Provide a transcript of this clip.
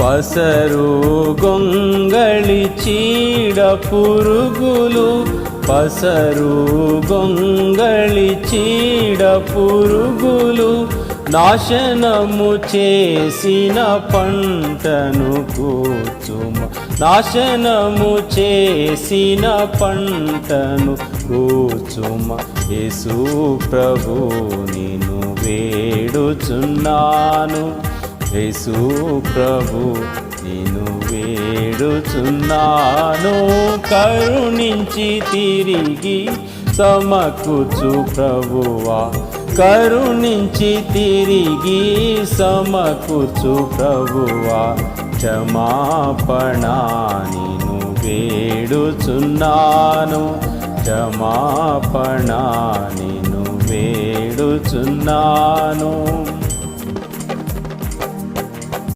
పసరు గొంగళి చీడ పురుగులు పసరు గొంగళి చీడ పురుగులు నాశనము చేసిన పంటను కూచుమ నాశనము చేసిన పంటను కూచుమ యేసు ప్రభు నిన్ను వేడుచున్నాను. యేసు ప్రభు నిను వేడుచున్నాను. కరుణించి తిరిగి సమకూర్చు ప్రభువా. కరుణించి తిరిగి సమకూర్చు ప్రభువా. క్షమాపణ నిను వేడుచున్నాను. క్షమాపణ నిను వేడుచున్నాను.